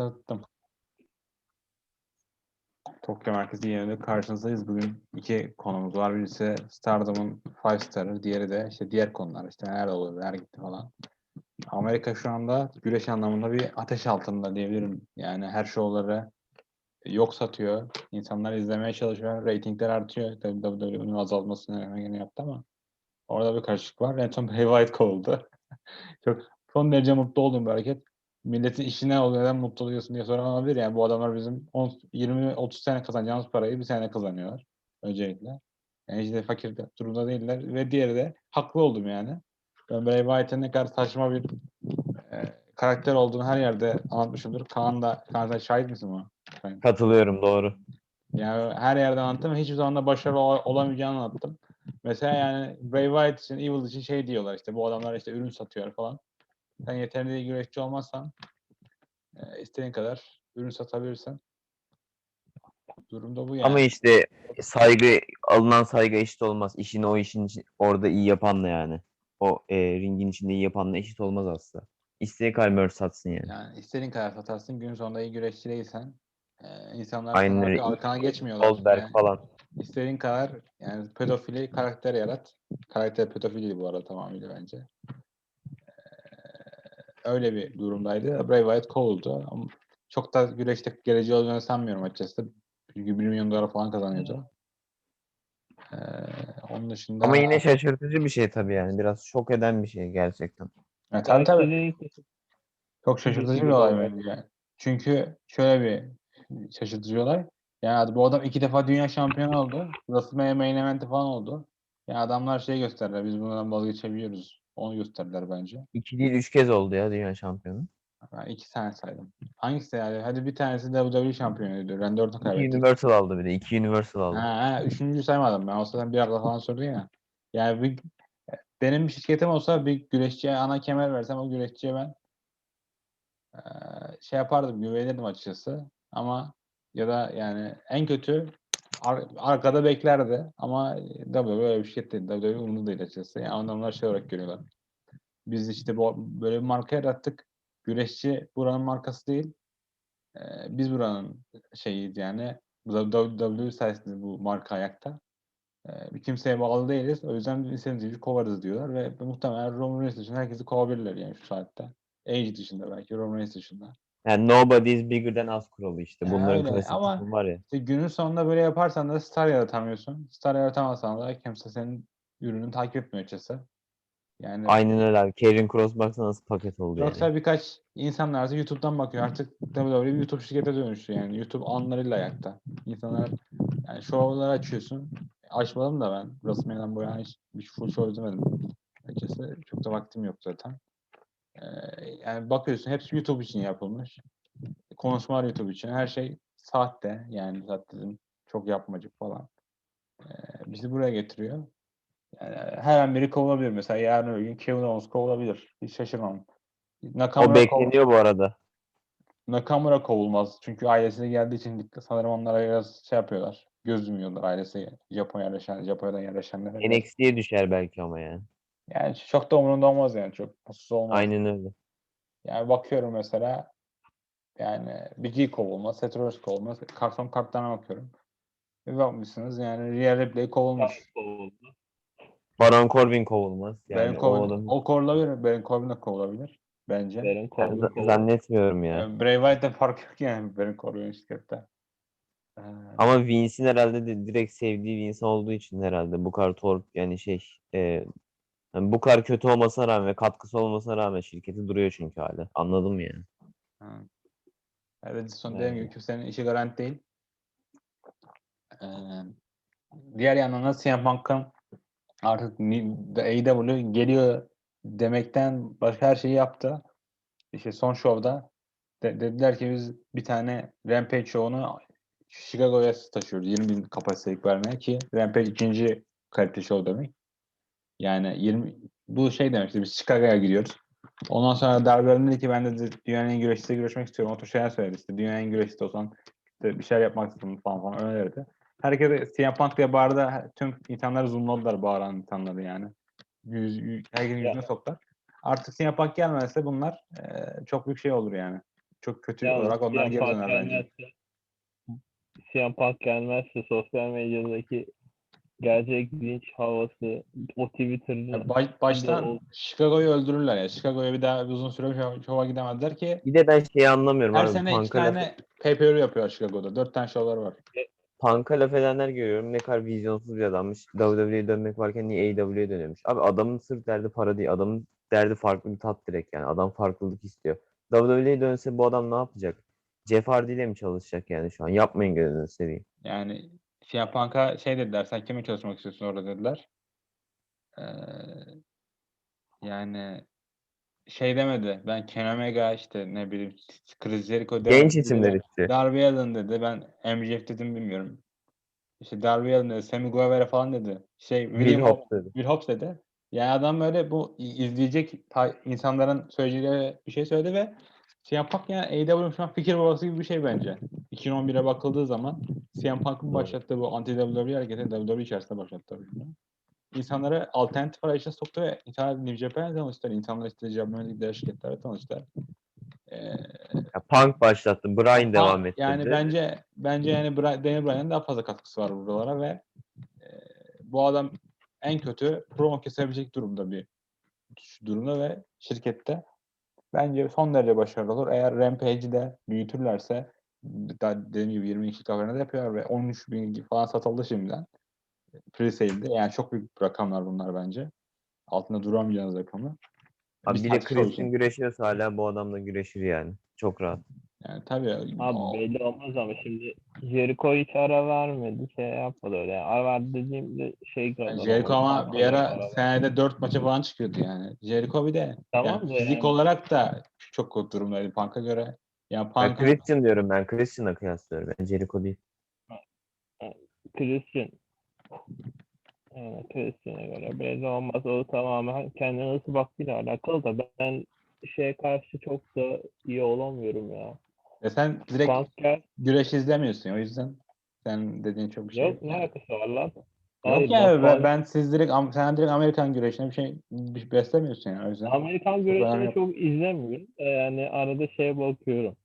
Başlattım. Tokyo Merkezi yerinde karşınızdayız. Bugün iki konumuz var. Birisi Stardom'un Five Star'ı, diğeri de işte diğer konular. İşte neler oluyor, neler gitti falan. Amerika şu anda güreş anlamında bir ateş altında diyebilirim. Yani her şovları yok satıyor. İnsanlar izlemeye çalışıyor. Ratingler artıyor. WWE'nin azalmasını hemen yaptı ama orada bir karışıklık var. En son Bray Wyatt kovuldu. Çok son derece mutlu olduğum bir hareket. Milletin işine oluyor neden mutlu oluyorsun diye soran olabilir. Yani bu adamlar bizim 20-30 sene kazanacağımız parayı bir sene kazanıyorlar. Öncelikle. Yani işte fakir durumda değiller. Ve diğeri de haklı oldum yani. Ben Bray Wyatt'ın ne kadar saçma bir e, karakter olduğunu her yerde anlatmışımdır. Kaan da, Kaan sen şahit misin buna? Katılıyorum doğru. Yani her yerden anlattım hiçbir zaman da başarılı ol- olamayacağını anlattım. Mesela yani Bray Wyatt için, Evil için şey diyorlar işte bu adamlar işte ürün satıyor falan. Sen yeterli güreşçi olmazsan e, istediğin kadar ürün satabilirsin. Durumda bu yani. Ama işte saygı alınan saygı eşit olmaz. İşini o işin içi- orada iyi yapanla yani. O e, ringin içinde iyi yapanla eşit olmaz aslında. Kadar merch satsın yani. Yani istediğin kadar satarsın. Gün sonunda iyi güreşçi değilsen e, insanlar Aynen sana öyle. arkana geçmiyorlar. Goldberg Yani falan. istediğin kadar yani pedofili karakter yarat. Karakter pedofili bu arada tamamıyla bence. Öyle bir durumdaydı. Bray Wyatt kovuldu. Ama çok da güreşte geleceği olacağını sanmıyorum açıkçası. Çünkü 1 milyon dolar falan kazanıyordu. Ee, onun dışında... Ama yine şaşırtıcı bir şey tabii yani. Biraz şok eden bir şey gerçekten. Ya, tabii tabii. Çok şaşırtıcı bir olay bence. yani. Çünkü şöyle bir şaşırtıcı olay. Yani bu adam iki defa dünya şampiyonu oldu. WrestleMania main event'i falan oldu. Yani adamlar şey gösterdiler. Biz bundan vazgeçebiliyoruz. Onu gösterdiler bence. İki değil üç kez oldu ya dünya şampiyonu. Ben iki tane saydım. Hangisi yani? Hadi bir tanesi WWE şampiyonuydu. Randy Orton İki kaybetti. Universal aldı bir de. İki Universal aldı. Ha, ha, üçüncüyü saymadım ben. O zaten bir arada falan sordu ya. Yani bir, benim bir şirketim olsa bir güreşçiye ana kemer versem o güreşçiye ben şey yapardım, güvenirdim açıkçası. Ama ya da yani en kötü ar- arkada beklerdi. Ama WWE böyle bir şirket değil. WWE umurunda değil açıkçası. Yani adamlar şey olarak görüyorlar. Biz işte bu, böyle bir marka yarattık. Güreşçi buranın markası değil. Eee, biz buranın şeyiyiz yani. WWE sayesinde bu marka ayakta. Bir kimseye bağlı değiliz. O yüzden istediğimiz gibi kovarız diyorlar ve muhtemelen Roman Reigns dışında herkesi kovabilirler yani şu saatte. Age dışında belki Roman Reigns dışında. Yani nobody is bigger than us kuralı işte. Ya Bunların öyle klasik ama- var ya. İşte günün sonunda böyle yaparsan da star yaratamıyorsun. Star yaratamazsan da kimse senin ürününü takip etmiyor açıkçası. Yani Aynen öyle abi. Karen Cross baksana nasıl paket oldu yoksa yani. birkaç insanlar artık YouTube'dan bakıyor. Artık WWE bir YouTube şirkete dönüştü yani. YouTube anlarıyla ayakta. İnsanlar yani şovları açıyorsun. Açmadım da ben. WrestleMania'dan bu yana hiç bir full show izlemedim. Açıkçası çok da vaktim yok zaten. Yani bakıyorsun hepsi YouTube için yapılmış. Konuşmalar YouTube için. Her şey sahte. Yani zaten çok yapmacık falan. Ee, bizi buraya getiriyor. Yani her an biri kovulabilir. Mesela yarın öbür gün Kevin Owens kovulabilir. Hiç şaşırmam. O Nakamura, kov- bekleniyor bu arada. Nakamura kovulmaz. Çünkü ailesine geldiği için gitti. Sanırım onlara biraz şey yapıyorlar. Göz yumuyorlar ailesi. Japon yerleşen, Japonya'dan yerleşenlere. NXT'ye düşer belki ama yani. Yani çok da umurunda olmaz yani. Çok mutsuz olmaz. Aynen öyle. Yani bakıyorum mesela yani Big E kovulmaz, Seth Rollins kovulmaz. Karton kartlarına bakıyorum. Bir bakmışsınız yani Rhea Ripley kovulmuş. Baron Corbin kovulmaz. Yani Baron o Corbin, adam o kovulabilir. Baron Corbin de kovulabilir. Bence. Baron Ben Corbin z- kovuldu. zannetmiyorum ya. Yani Bray Wyatt'ta fark yok yani Baron Corbin şirkette. Ee, Ama Vince'in herhalde de direkt sevdiği bir insan olduğu için herhalde bu kadar torp yani şey e, yani bu kadar kötü olmasına rağmen ve katkısı olmasına rağmen şirketi duruyor çünkü hala. Anladın mı yani? Ha. Evet, son dediğim gibi kimsenin işi garanti değil. Ee, diğer yandan da CM Punk'ın artık AEW geliyor demekten başka her şeyi yaptı. İşte son şovda de- dediler ki biz bir tane Rampage şovunu Chicago'ya taşıyoruz. 20 bin kapasitelik vermeye ki Rampage ikinci kalite show demek. Yani 20 bu şey demek işte biz Chicago'ya gidiyoruz. Ondan sonra Darby dedi ki ben de dünyanın en güreşçisiyle görüşmek istiyorum. O tür şeyler söyledi işte. Dünyanın en güreşçisi olsan işte bir şeyler yapmak istiyorum falan falan öyle dedi. Herkes CM Punk diye bağırdı. Tüm insanları zoomladılar bağıran insanları yani. Yüz, yüz, herkesin yüzüne soktular. Artık CM Punk gelmezse bunlar eee, çok büyük şey olur yani. çok kötü Yalnız olarak onlar CM geri döner bence. CM Punk gelmezse sosyal medyadaki gerçek linç havası o Twitter'da Ya baş- baştan Chicago'yu öldürürler ya. Chicago'ya bir daha uzun süre şov- şova gidemezler ki Bir de ben şeyi anlamıyorum her abi. sene iki tane pay-per-view yapıyor Chicago'da. Dört tane şovları var. Punk'a laf edenler görüyorum. Ne kadar vizyonsuz bir adammış. WWE'ye dönmek varken niye AEW'ye dönüyormuş. Abi adamın sırf derdi para değil. Adamın derdi farklı bir tat direkt yani. Adam farklılık istiyor. WWE'ye dönse bu adam ne yapacak? Jeff Hardy ile mi çalışacak yani şu an? Yapmayın gözünü seveyim. Yani CM Punk'a şey dediler. Sen kimin çalışmak istiyorsun orada dediler. Ee, yani şey demedi. Ben Ken Omega işte ne bileyim Chris Jericho demedi. Genç isimler işte. Darby Allin dedi. Ben MJF dedim bilmiyorum. İşte Darby Allin dedi. Sammy Guevara falan dedi. Şey Will William Hobbs, Hobbs dedi. Will Hobbs dedi. Yani adam böyle bu izleyecek insanların söyleyeceği bir şey söyledi ve CM Punk yani AEW şu an fikir babası gibi bir şey bence. 2011'e bakıldığı zaman CM Punk'ın başlattığı bu anti-WWE hareketi WWE içerisinde başlattı. İnsanlara alternatif arayışa soktu ve insanlar New Japan'la tanıştılar. İnsanlar işte Japan'la diğer şirketlerle tanıştılar. Ee, Ya Punk başlattı. Bryan ama devam ettirdi. Yani bence bence yani Bra- Daniel Bryan'ın daha fazla katkısı var buralara ve e, bu adam en kötü promo kesebilecek durumda bir durumda ve şirkette bence son derece başarılı olur. Eğer Rampage'i de büyütürlerse daha dediğim gibi 20 kişi kamerada yapıyor ve 13 bin falan satıldı şimdiden. Pre-sale'de. Yani çok büyük rakamlar bunlar bence. Altında duramayacağınız rakamlar. Abi Bir bir de şey. Christian güreşiyorsa hala bu adamla güreşir yani. Çok rahat. Yani tabii. Abi o- belli olmaz ama şimdi Jericho hiç ara vermedi. Şey yapmadı öyle. Yani ara verdi dediğimde şey Yani kazanamadı. Jericho ama Punk bir ara ara senede 4 maça falan çıkıyordu yani. Jericho bir de Tamam yani da fizik yani- olarak da çok kötü durumdaydı Punk'a göre. Yani Ben Punk'ın Christian diyorum ben. Christian'la kıyaslıyorum. Ben Jericho değil. Christian. Evet, Christian'a göre belli olmaz. O tamamen kendine nasıl baktığıyla alakalı da ben şeye karşı çok da iyi olamıyorum ya. E sen direkt gel. güreş izlemiyorsun o yüzden sen dediğin çok şey Yok ne alakası var lan? Yok Hayır, yani ben, ben siz direkt sen direkt Amerikan güreşine bir şey bir beslemiyorsun yani o yüzden. Amerikan güreşini yok. çok izlemiyorum. Ee, Yani arada şeye bakıyorum.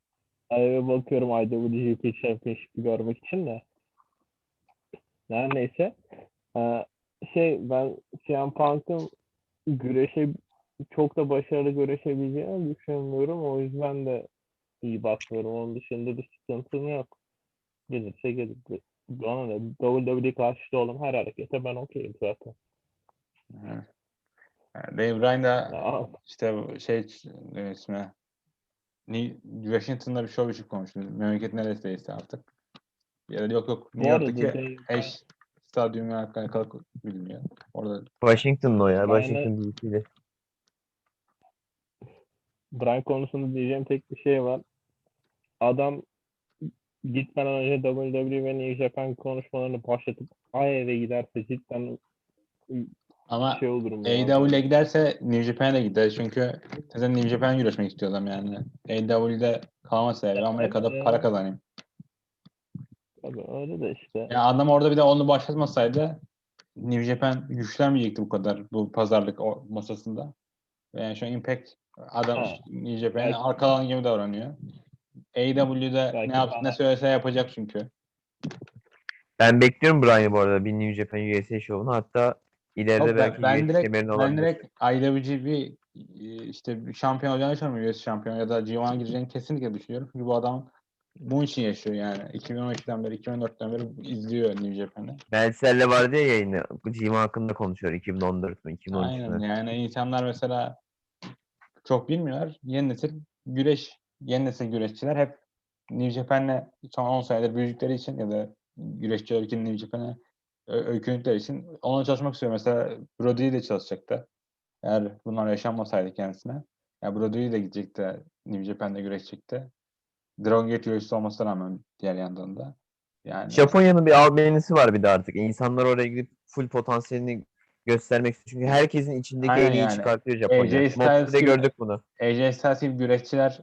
Arada bakıyorum IWGP Championship'i görmek için de. Her neyse. Ee, şey ben CM Punk'ın güreşe çok da başarılı güreşebileceğini düşünmüyorum. O yüzden de iyi bakmıyorum. Onun dışında bir sıkıntım yok. Gelirse gelir. Bana ne? WWE karşıtı olan her harekete ben okeyim zaten. Dave Bryan da işte şey ne ismi New- Washington'da bir show için konuştu. Memleket neresiyse artık. Ya da yok yok New York'taki eş stadyumu alakalı bilmiyor. Orada Washington'da o ya. Aynen. Washington DC'de. Brian konusunda diyeceğim tek bir şey var. Adam gitmeden önce WWE ve New Japan konuşmalarını başlatıp ay eve giderse cidden ama şey olurum. ya. AEW'ye giderse New Japan'a gider çünkü zaten New Japan güreşmek istiyor adam yani. AEW'de kalmasa eğer Amerika'da Evet. para kazanayım. Tabii öyle de işte. Ya adam orada bir de onu başlatmasaydı New Japan güçlenmeyecekti bu kadar bu pazarlık masasında. Yani şu an Impact adam Ha. New Japan'a Belki- arkadan gibi davranıyor. AEW'de Belki ne yap ne söylese yapacak çünkü. Ben bekliyorum Bryan'ı bu arada bir New Japan USA şovunu. Hatta ileride Yok, belki ben, direkt ben direkt IWGP e, işte şampiyon olacağını düşünmüyorum. US şampiyon ya da G1'a gireceğini kesinlikle düşünüyorum. Çünkü bu adam bunun için yaşıyor yani. 2012'den beri, 2014'ten beri izliyor New Japan'ı. Meltzer'le vardı ya yayını. Bu Cima hakkında konuşuyor. 2014 mü? 2013 Aynen yani insanlar mesela çok bilmiyorlar. Yeni nesil güreş, yeni nesil güreşçiler hep New Japan'le son 10 senedir büyüdükleri için ya da güreşçi ülkenin New Japan'e öykündükleri için onunla çalışmak istiyor. Mesela Brody ile çalışacaktı. Eğer bunlar yaşanmasaydı kendisine. Ya Brody de gidecekti. New Japan'da güreşecekti. Dragon Gate güreşçisi olmasına rağmen diğer yandan da. Yani Japonya'nın bir albenisi var bir de artık. İnsanlar oraya gidip full potansiyelini göstermek istiyor. Çünkü herkesin içindeki Aynen en iyi yani. çıkartıyor Japonya. AJ Styles gibi- gördük bunu. AJ Styles gibi güreşçiler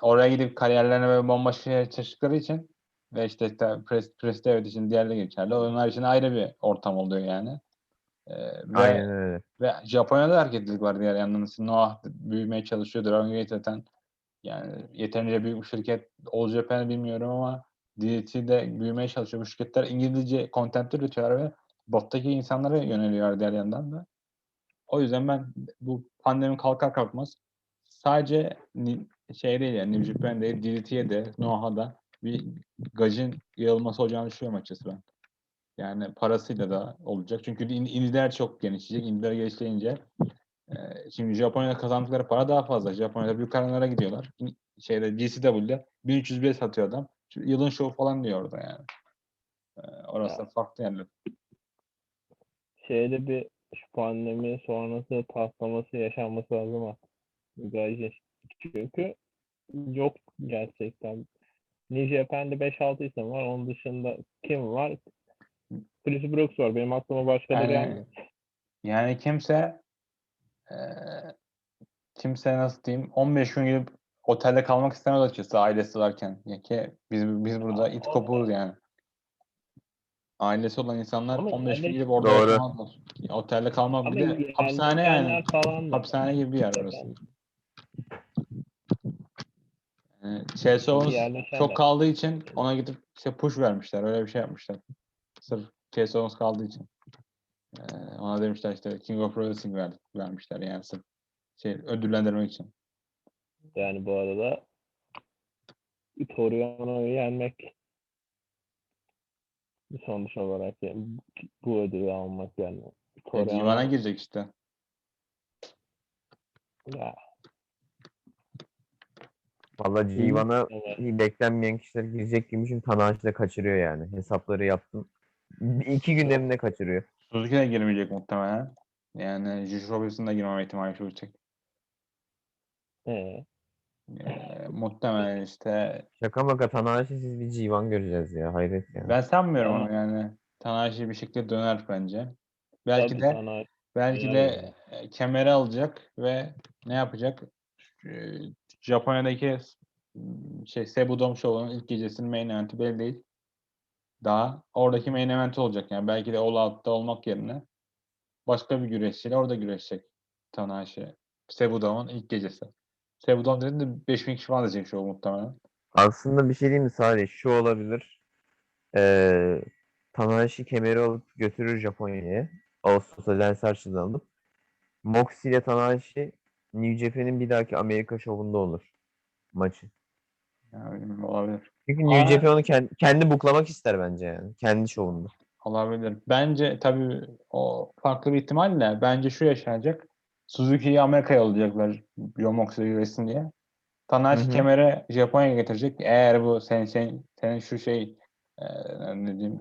oraya gidip kariyerlerine böyle bombaş şeyler çalıştıkları için ve işte, Pres, Presti evet için diğer de geçerli. Onlar için ayrı bir ortam oluyor yani. Ee, ve, Aynen öyle. ve Japonya'da hareketlilik var diğer yandan. Noah büyümeye çalışıyor. Dragon Gate zaten Yani yeterince büyük bir şirket All Japan bilmiyorum ama DDT'de büyümeye çalışıyor. Bu şirketler İngilizce content üretiyorlar ve bottaki insanlara yöneliyor diğer yandan da. O yüzden ben bu pandemi kalkar kalkmaz sadece şey değil yani New Japan değil DDT'ye de Noah'a bir gajın yayılması olacağını düşünüyorum açıkçası ben. Yani parasıyla da olacak. Çünkü in- indiler çok genişleyecek. Indiler genişleyince e, şimdi Japonya'da kazandıkları para daha fazla. Japonya'da büyük arenlara gidiyorlar. Şeyde GCW'de 1300 bile satıyor adam. Şimdi yılın şovu falan diyor orada yani. E, orası da farklı yerler. Şeyde bir şu pandemi sonrası patlaması yaşanması lazım ama Gajin çünkü yok gerçekten. New Japan'de 5-6 isim var. Onun dışında kim var? Chris Brooks var. Benim aklıma başka biri Yani, gelmiyor. yani kimse e, kimse nasıl diyeyim 15 gün gidip otelde kalmak istemez açıkçası ailesi varken. Ya ki biz biz burada it kopuğuz yani. Ailesi olan insanlar Ama 15 gün gidip orada Doğru. yaşamazlar. Ya otelde kalmak bir de hapishane yani. Hapishane gibi bir yer orası. Yani Chelsea Owens çok kaldığı için ona gidip işte push vermişler. Öyle bir şey yapmışlar. Sırf Chelsea Owens kaldığı için. Ee, ona demişler işte King of Wrestling ver, vermişler yani sırf şey ödüllendirmek için. Yani bu arada Toriano'yu yenmek sonuç olarak yani bu ödülü almak yani. E, Toriano- Divan'a girecek işte. Ya, Valla G1'a evet. beklenmeyen kişiler girecek gibi Tanahashi de kaçırıyor yani. Hesapları yaptım. İki ne kaçırıyor? Suzuki de girmeyecek muhtemelen. Yani Juice Robinson da girmeme ihtimali çok yüksek. Ee, Ee, muhtemelen işte Şaka maka Tanahashi siz bir G1 göreceğiz ya. Hayret ya. ben sanmıyorum onu yani. Tanahashi bir şekilde döner bence. Belki tabii de sana- belki Döner de e, kemeri alacak ve ne yapacak? Japonya'daki m, şey Cebu Dome Show'un ilk gecesinin main event'i belli değil. Daha oradaki main event olacak yani. Belki de All Out'ta olmak yerine başka bir güreşçiyle orada güreşecek Tanahashi. Cebu Dome'un ilk gecesi. Cebu Dome dediğinde 5000 kişi falan diyecek show muhtemelen. Aslında bir şey diyeyim mi Salih? Şu olabilir. Ee, Tanahashi kemeri alıp götürür Japonya'ya. Lance Archer'dan alıp. Moxley ile Tanahashi New Japan'in bir dahaki Amerika şovunda olur. Maçı. Yani olabilir. Çünkü New Aa. Japan onu kendi, kendi buklamak ister bence yani. Kendi şovunda. Olabilir. Bence tabii o farklı bir ihtimalle bence şu yaşanacak. Suzuki'yi Amerika'ya John Moxley güreşsin diye. Tanahashi kemeri Japonya'ya getirecek. Eğer bu senin, senin, senin şu şey e, ne diyeyim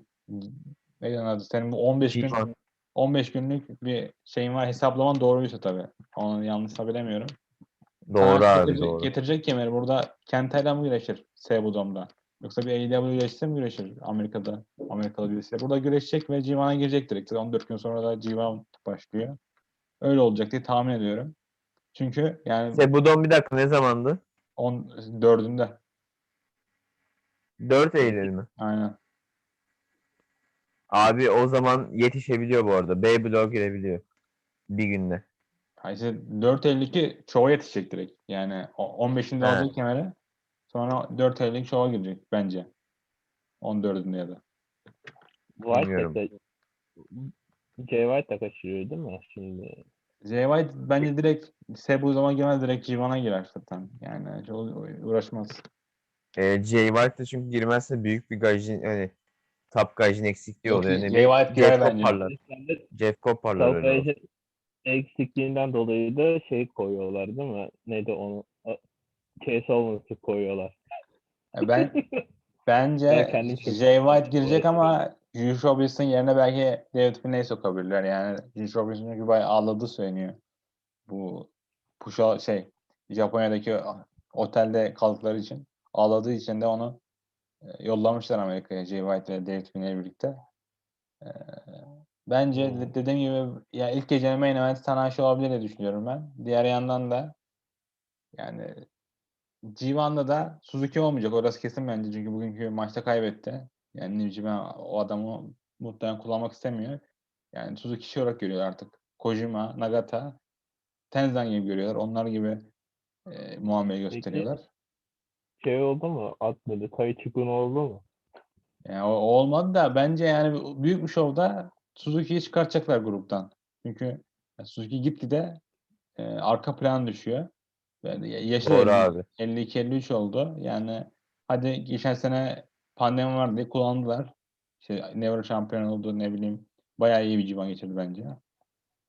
onun adı? Senin bu 15 gün G1. 15 günlük bir şeyin var. Hesaplaman doğruysa tabii. Onu yanlış bilemiyorum. Doğru Tanahashi abi getirecek, doğru. Getirecek kemeri. Burada Kenta'yla mı güreşir? Cebu Dome'da. Yoksa bir AEW güreşse mi güreşir Amerika'da? Amerikalı birisiyle. Burada güreşecek ve G1'a girecek direkt. 14 gün sonra da G1 başlıyor. Öyle olacak diye tahmin ediyorum. Çünkü yani Sebudon bir dakika ne zamandı? 14'ünde. 4 Eylül mü? Aynen. Abi o zaman yetişebiliyor bu arada. B bloğa girebiliyor. Bir günde. Ha işte 4 Eylül'deki şova yetişecek direkt. Yani o- 15'inde He. alacak kemeri. Sonra 4 Eylül'deki şova girecek bence. 14'ünde ya da. White de Jay White de kaçırıyor değil mi şimdi? Jay White bence direkt Cebu zaman girmez direkt G1'a girer zaten. Yani çok uğraşmaz. Ee, Jay White de çünkü girmezse büyük bir gajin hani top gajin eksikliği oluyor. Yani girer Jeff. Kendi Jeff Copper'lar öyle oldu. Eksikliğinden dolayı da şey koyuyorlar değil mi? Neydi onu? Chase Owens'ı koyuyorlar. Ya Ben bence Ben Jay White girecek ama Juice Robinson yerine belki David Finney'i sokabilirler. Yani Juice Robinson çünkü bayağı ağladığı söyleniyor. Bu Pusha şey Japonya'daki otelde kaldıkları için ağladığı için de onu yollamışlar Amerika'ya Jay White ve David Finney birlikte. E, Bence Hmm. de- dediğim gibi ya ilk gecenin main event Tanahashi olabilir diye düşünüyorum ben. Diğer yandan da yani G1'da da Suzuki olmayacak. Orası kesin bence. Çünkü bugünkü maçta kaybetti. Yani New Japan o adamı muhtemelen kullanmak istemiyor. Yani Suzuki şey olarak görüyor artık. Kojima, Nagata, Tenzan gibi görüyorlar. Onlar gibi e, muamele gösteriyorlar. Şey oldu mu? Atmadı. Taichi Gun oldu mu? Yani o, olmadı da bence yani büyük bir şovda Suzuki'yi çıkartacaklar gruptan. Çünkü Suzuki gitgide e, arka plan düşüyor. Yani ya- yaşı Doğru 50 abi. 52-53 oldu. Yani hadi geçen sene pandemi var diye kullandılar. İşte Never şampiyon oldu ne bileyim. Bayağı iyi bir civan geçirdi bence.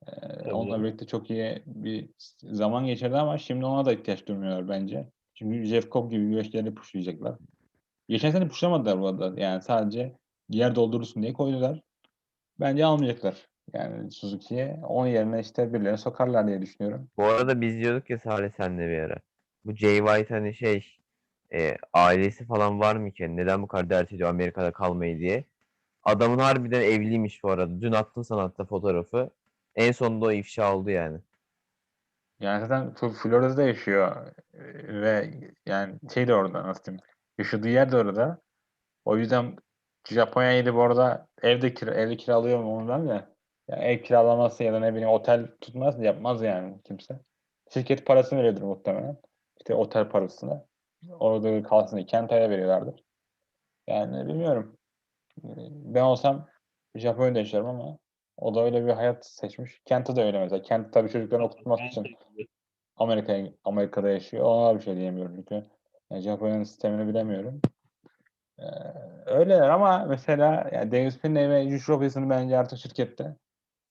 Ee, onunla birlikte çok iyi bir zaman geçirdi ama şimdi ona da ihtiyaç duymuyorlar bence. Çünkü Jeff Cobb gibi güreşleri pushlayacaklar. Geçen sene pushlamadılar bu arada. Yani sadece yer doldurursun diye koydular. Bence almayacaklar. Yani Suzuki'ye. Onun yerine işte birilerini sokarlar diye düşünüyorum. Bu arada biz diyorduk ya Salih senle bir ara. Bu Jay White hani şey e, ailesi falan var mı ki? Neden bu kadar dert ediyor Amerika'da kalmayı diye. Adamın harbiden evliymiş bu arada. Dün attım sana hatta fotoğrafı. En sonunda o ifşa oldu yani. Yani zaten Florida'da yaşıyor ve yani şey de orada nasıl diyeyim yaşadığı yer de orada. O yüzden Japonya'ya gidip orada evde kira, evde kiralıyor mu ondan da ya ev kiralaması ya da ne bileyim otel tutmaz yapmaz yani kimse. Şirket parasını veriyordur muhtemelen. İşte otel parasını. Orada kalsın diye Kenta'ya veriyorlardır. Yani bilmiyorum. Ben olsam Japonya'da yaşarım ama o da öyle bir hayat seçmiş. Kenta da öyle mesela. Kent tabii çocuklarını okutması için Amerika'ya Amerika'da yaşıyor. Ona bir şey diyemiyorum çünkü yani Japonya'nın sistemini bilemiyorum. Ee, öyleler ama mesela yani Davis Finney ve Josh Robinson'ı bence artık şirkette.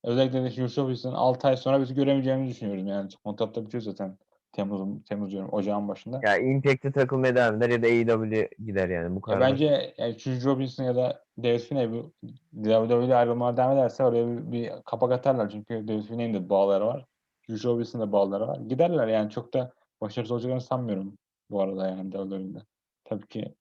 Özellikle de Josh Robinson'ı 6 ay sonra biz göremeyeceğimizi düşünüyorum yani. Kontratta bitiyor zaten Temmuz, Temmuz diyorum ocağın başında. Ya Impact'te takılmaya devam eder ya da AEW gider yani bu Ya kadar. bence yani Robinson ya da Davis Finney bu WWE'de ayrılmalar devam ederse oraya bir, bir kapak atarlar. Çünkü Davis Finney'in de bağları var. Josh Robinson'ın da bağları var. Giderler yani çok da başarısız olacaklarını sanmıyorum bu arada yani WWE'de. Tabii ki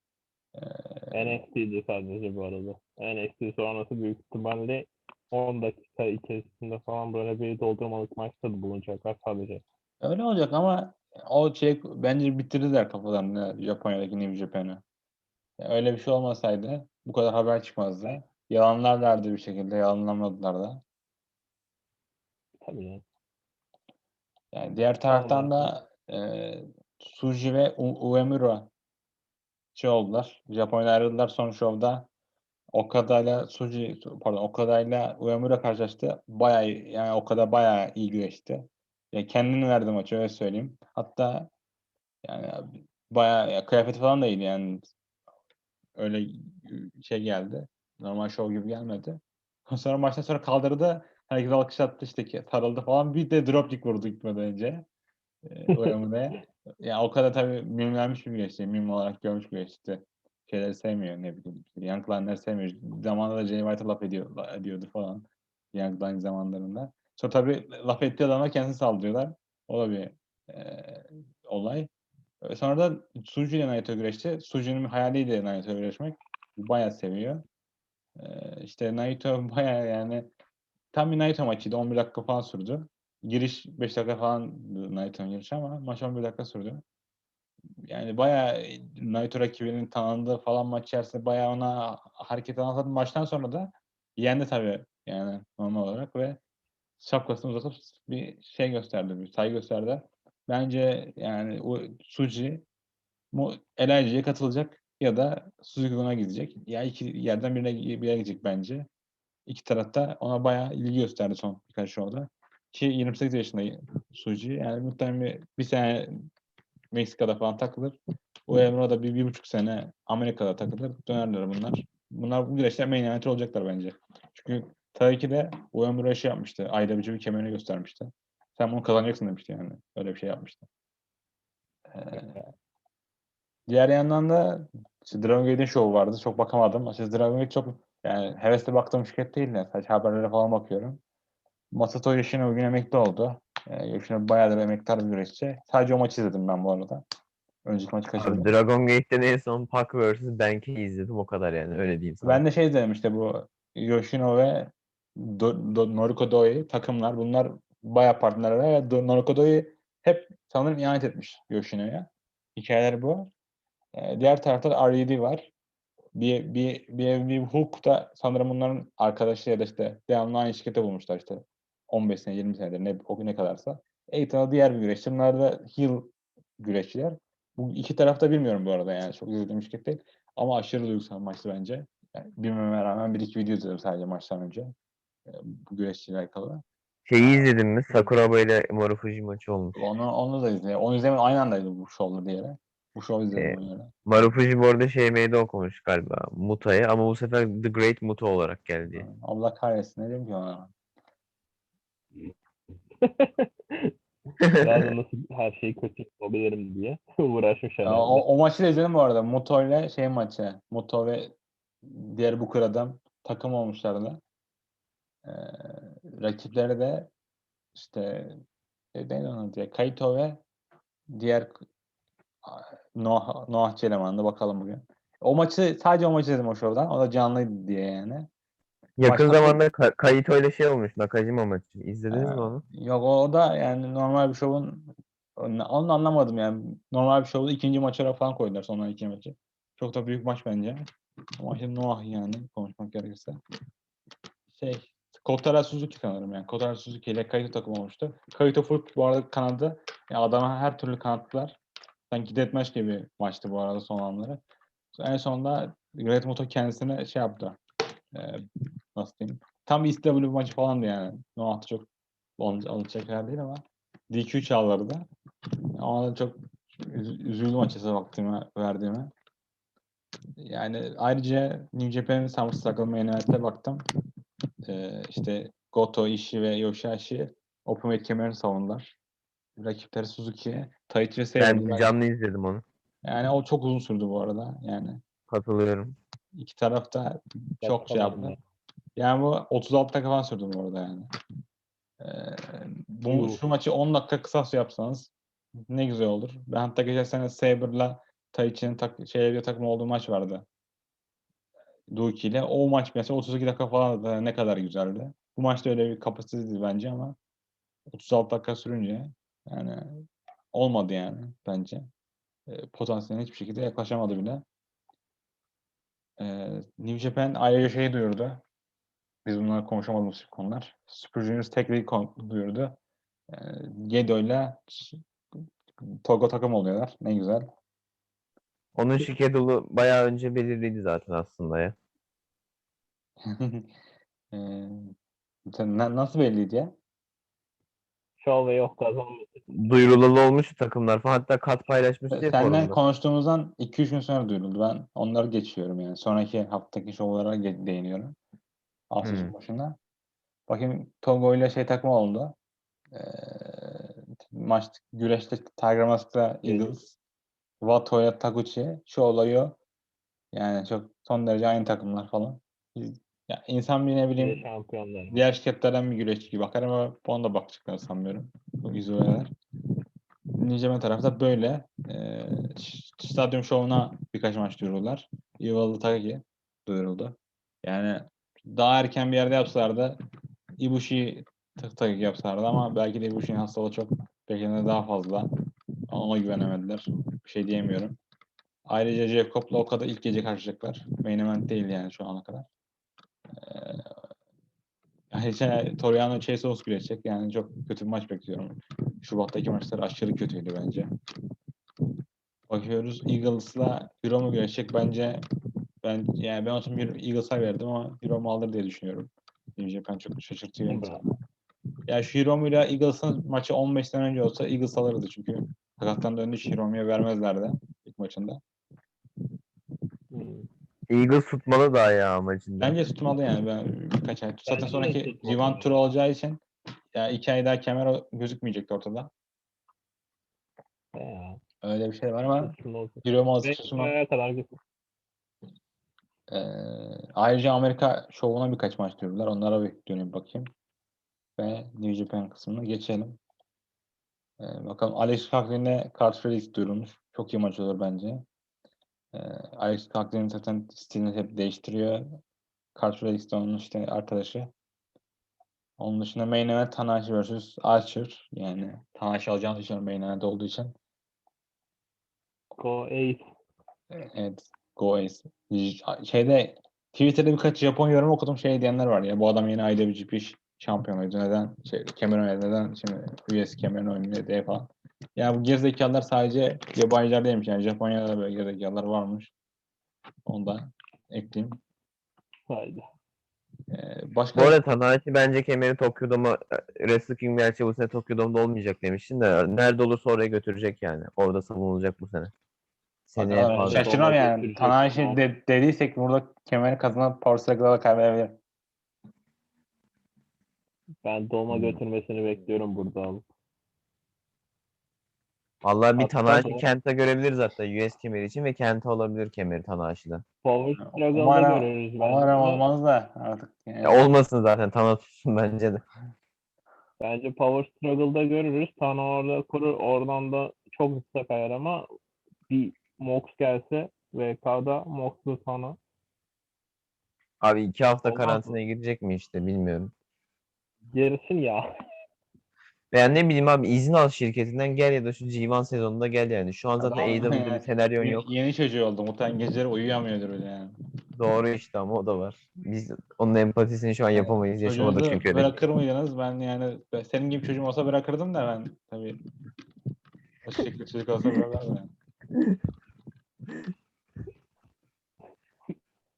eee, NXT'di sadece bu arada. NXT sonrası büyük ihtimalle 10 dakika içerisinde falan böyle bir doldurmalık maçta da bulunacaklar sadece. öyle olacak ama o şey bence bitirdiler kafalarını Japonya'daki New Japan'ı. Yani öyle bir şey olmasaydı bu kadar haber çıkmazdı. Yalanlarlardı bir şekilde, yalanlamadılar da. Tabii yani. Yani diğer taraftan da eee Suji ve U- Uemura şey oldular. Japonya'da ayrıldılar son şovda. Okada'yla Suji pardon Okada'yla Uemura karşılaştı. Bayağı yani Okada bayağı iyi güreşti. Ya kendini verdi maçı öyle söyleyeyim. Hatta yani bayağı ya kıyafeti falan da iyiydi yani. Öyle şey geldi. Normal şov gibi gelmedi. Sonra maçtan sonra kaldırdı. Herkes alkışlattı işte ki sarıldı falan. Bir de dropkick vurdu gitmeden önce. Uemura'ya. Ya o kadar tabii mimlenmiş bir güreşçi. Mim olarak görmüş bir güreşçi. Şeyleri sevmiyor ne bileyim. Young Line'ları sevmiyor. Zamanında da Jay White'a laf ediyor, ediyordu falan. Young Line zamanlarında. Sonra tabii laf ettiği adama kendisi saldırıyorlar. O da bir eee, olay. Ee, Sonra da Suji ile Naito güreşti. Suji'nin hayaliydi Naito güreşmek. Bayağı seviyor. Ee, işte Naito bayağı yani tam bir Naito maçıydı. 11 dakika falan sürdü. Giriş 5 dakika falan Naito'nun girişi ama maç 11 dakika sürdü. Yani bayağı Naito rakibinin tanındığı falan maç içerisinde bayağı ona hareket anlatıldı. Maçtan sonra da yendi tabii yani normal olarak ve şapkasını uzatıp bir şey gösterdi, bir saygı gösterdi. Bence yani o Suji Elijah'ya katılacak ya da Suzuki'ne gidecek. Ya iki yerden birine bir yere gidecek bence. İki tarafta ona bayağı ilgi gösterdi son birkaç şovda. Ki 28 yaşında Suji. Yani muhtemelen bir, bir sene Meksika'da falan takılır. O Emre da bir, bir buçuk sene Amerika'da takılır. Dönerler bunlar. Bunlar bu güreşler main event olacaklar bence. Çünkü tabii ki de o Emre şey yapmıştı. Ayda bir kemerini göstermişti. Sen bunu kazanacaksın demişti yani. Öyle bir şey yapmıştı. Ee, diğer yandan da işte Dragon Gate'in şovu vardı. Çok bakamadım. Açıkçası Dragon Gate çok yani hevesle baktığım şirket değil de sadece haberlere falan bakıyorum. Masato Yoshino bugün emekli oldu. Ee, Yoshino bayağıdır emektar bir güreşçi. Sadece o maçı izledim ben bu arada. Önceki maçı kaçırdım. Dragon Gate'den en son Pac vs. Benk'i izledim o kadar yani öyle diyeyim sana. Ben de şey izledim işte bu Yoshino ve Do, Do, Noriko Doi takımlar. Bunlar bayağı partnerler ve Doi hep sanırım ihanet etmiş Yoshino'ya. Hikayeler bu. Ee, diğer tarafta RED var. Bir, bir, bir, bir Hook da sanırım bunların arkadaşı ya da işte devamlı aynı şirkete bulmuşlar işte 15 sene 20 senedir ne, o ne kadarsa. Eitan da diğer bir güreşçi. Bunlar da heel güreşçiler. Bu iki tarafta bilmiyorum bu arada yani. Çok izlediğim şirket değil. Ama aşırı duygusal maçtı bence. Yani bilmeme rağmen bir iki video izledim sadece maçtan önce. Ee, Bu güreşçiyle alakalı. Şeyi izledin mi? Sakuraba ile Marufuji maçı olmuş. Onu, onu da izledim. Onu izlemedim. Aynı andaydı bu şovla diğeri. Bu şov izledim Ee. Marufuji bu arada şey meydan okumuş galiba. Muta'ya ama bu sefer The Great Muta olarak geldi. Allah kahretsin. Ne diyeyim ki ona? Ben de nasıl her şeyi kötü yapabilirim diye uğraşmış herhalde. o, o maçı da izledim bu arada. Muto ile şey maçı. Muto ve diğer bu adam takım olmuşlardı. Ee, rakipleri de işte e, ne onu diye Kaito ve diğer Noah, Noah Çeleman'da bakalım bugün. O maçı sadece o maçı izledim o şovdan. O da canlıydı diye yani. Yakın Başka- zamanda Ka- Kaito ile şey olmuş. Nakajima maçı. İzlediniz mi Ee, onu? Yok o, da yani normal bir şovun onu onu anlamadım yani. Normal bir şovda ikinci maça falan koydular sonra iki maçı. Çok da büyük maç bence. Ama şimdi Noah yani konuşmak gerekirse. Şey Kotara Suzuki sanırım yani. Kotara Suzuki ile Kaito takım olmuştu. Kaito full bu arada kanadı. Yani adama her türlü kanattılar. Sanki deathmatch gibi maçtı bu arada son anları. En sonunda Great Muto kendisine şey yaptı. Ee, nasıl diyeyim? Tam bir ISW maçı falandı yani. Noah da çok alınacak alınacak şeyler değil ama DQ çağlardı. Ama da çok üz- üzüldüm açıkçası vaktime verdiğime. Yani ayrıca New Summer Struggle Main Event'e baktım. Ee, işte Goto, Ishii ve Yoshihashi Openweight kemerini savundular. Rakipleri Suzuki, Taichi ve Ben Sabre. canlı izledim onu. Yani o çok uzun sürdü bu arada. Yani Katılıyorum. iki taraf da çok şey yaptı. ya. Yani bu 36 dakika falan sürdü bu arada yani. Ee, bu şu maçı 10 dakika kısa su yapsanız ne güzel olur. Ben hatta geçen sene Saber'la Taichi'nin tak şey bir takım olduğu maç vardı. Duki ile. O maç mesela 32 dakika falan da ne kadar güzeldi. Bu maçta öyle bir kapasiteydi bence ama 36 dakika sürünce yani olmadı yani bence. E, potansiyeline hiçbir şekilde yaklaşamadı bile. E, New Japan ayrıca şey duyurdu. Biz bunları konuşamadığımız konular. Super Juniors tek bir kon- duyurdu. E, Gedo ile Togo takım oluyorlar. Ne güzel. Onun schedule'u bayağı önce belirliydi zaten aslında ya. e, sen na- nasıl belliydi ya? Şov ve yok kazanmış. Duyurulalı olmuş takımlar falan. Hatta kat paylaşmıştı ya Senden forumda. konuştuğumuzdan 2-3 gün sonra duyuruldu. Ben onları geçiyorum yani. Sonraki haftaki şovlara ge- değiniyorum. Hafta Hmm. başında. Bakayım Togo ile şey takım oldu. Ee, maç güreşte Tiger Mask'la Eagles. Wato ile Taguchi. Şu olayı yani çok son derece aynı takımlar falan. Biz- Ya insan bir ne bileyim şampiyonlar. diğer şirketlerden bir güreşçi gibi bakar ama ona da bakacaklar sanmıyorum. Bu izolalar. Niceme tarafta böyle. Ee, stadyum şovuna birkaç maç duyurdular. Ivallı Takagi duyuruldu. Yani daha erken bir yerde yapsalardı Ibushi tak Takagi yapsalardı ama belki de Ibushi'nin hastalığı çok beklenene daha fazla. Ona güvenemediler. Bir şey diyemiyorum. Ayrıca Jeff Cobb'la o kadar ilk gece karşılayacaklar. Main event değil yani şu ana kadar. Ee, Ayrıca Toriano Chase Owens güreşecek. Yani çok kötü bir maç bekliyorum. Şubat'taki maçlar aşırı kötüydü bence. Bakıyoruz Eagles'la Hiromu güreşecek. Bence ben yani ben olsam Eagles'a verdim ama Hiromu alır diye düşünüyorum. New Japan çok şaşırtıyor insanı. Yani şu Hiromu'yla Eagles'ın maçı 15 sene önce olsa Eagles alırdı çünkü sakattan döndüğü için Hiromu'ya vermezlerdi ilk maçında. Hmm. Eagles tutmalı daha ya amacında. Bence tutmalı yani. Ben birkaç ay. Zaten sonraki. G1 turu olacağı için ya iki ay daha kemer gözükmeyecekti ortada. Ya, Öyle bir şey var ama tutmak. nereye kadar gitsin? Ee, ayrıca Amerika şovuna birkaç maç diyorlar. Onlara bir döneyim bakayım. Ve New Japan kısmına geçelim. Ee, bakalım Alex Coughlin Card Felix duyurulmuş. Çok iyi maç olur bence. Ee, Alex Coughlin zaten stilini hep değiştiriyor. Card Felix de onun işte arkadaşı. Onun dışında main event Tanahashi vs. Archer. Yani Tanahashi alacağını düşünüyorum main event olduğu için. Go Ace. Evet. Go Ace. Şeyde Twitter'da birkaç Japon yorum okudum şey diyenler var ya bu adam yeni IWGP ş- şampiyonuydu neden şey Cameron oynadı neden şimdi US Cameron oynuyor diye falan. Ya bu gerizekalılar sadece yabancılar değilmiş yani Japonya'da da böyle gerizekalılar varmış. Onu da ekleyeyim. Haydi. Ee, başka Bu arada Tanahashi bence kemeri Tokyo Dome'a Wrestle King gerçi bu sene Tokyo Dome'da olmayacak demiştin de nerede olursa oraya götürecek yani. Orada savunulacak bu sene. Seneye fazla. şaşır- şaşırmam yani. Tanahashi de, dediysek burada kemeri kazanan Power Struggle'da da kaybedebilir. Ben dolma Hmm. götürmesini bekliyorum burada. Vallahi bir Hatta Tanahashi bu- Kenta görebiliriz hatta US kemeri için ve Kenta olabilir kemeri Tanahashi'den. Power Struggle'da Umarım, görürüz umarım bence. olmaz da artık. Yani. Ya olmasın zaten Tana tutsun bence de. Bence Power Struggle'da görürüz. Tana orada kurur. Oradan da çok hızlı kayar ama bir Mox gelse VK'da Mox'lu Tana. Abi iki hafta Olmaz mı? karantinaya girecek mi işte bilmiyorum. Gerisin ya. Veya ne bileyim abi izin al şirketinden gel ya da şu G1 sezonunda gel yani. Şu an zaten Adam- AEW'de bir senaryon yok. Yeni çocuğu oldu. Muhtemelen geceleri uyuyamıyordur öyle yani. Doğru işte ama o da var. Biz onun empatisini şu an yapamayız. Yaşamadık Çocuğunuzu çünkü. öyle. bırakır mıydınız? Ben yani ben- senin gibi çocuğum olsa bırakırdım da ben tabii. O şekilde çocuk olsa bırakırdım yani.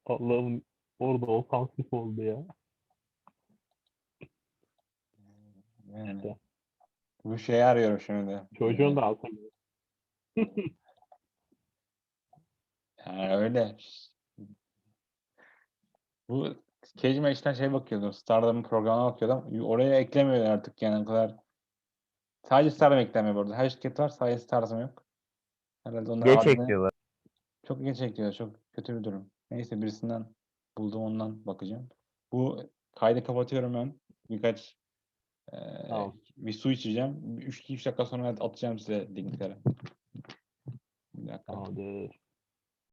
Allah'ım orada o kansif oldu ya. Yani. İşte. Bu şeyi arıyorum şimdi. Çocuğun da alsa. Yani öyle. Bu Cage Match'ten şey bakıyordum. Stardom'un programına bakıyordum. Oraya eklemiyorlar artık yani o kadar. Sadece Stardom eklemiyor burada. Her şirket var sadece Stardom yok. Herhalde onlar Geç adını- ekliyorlar. Çok geç ekliyor. Çok kötü bir durum. Neyse birisinden buldum ondan bakacağım. Bu kaydı kapatıyorum ben. Birkaç Tamam. bir su içeceğim. 3 3 dakika sonra atacağım size linkleri. Bir dakika. Tamamdır.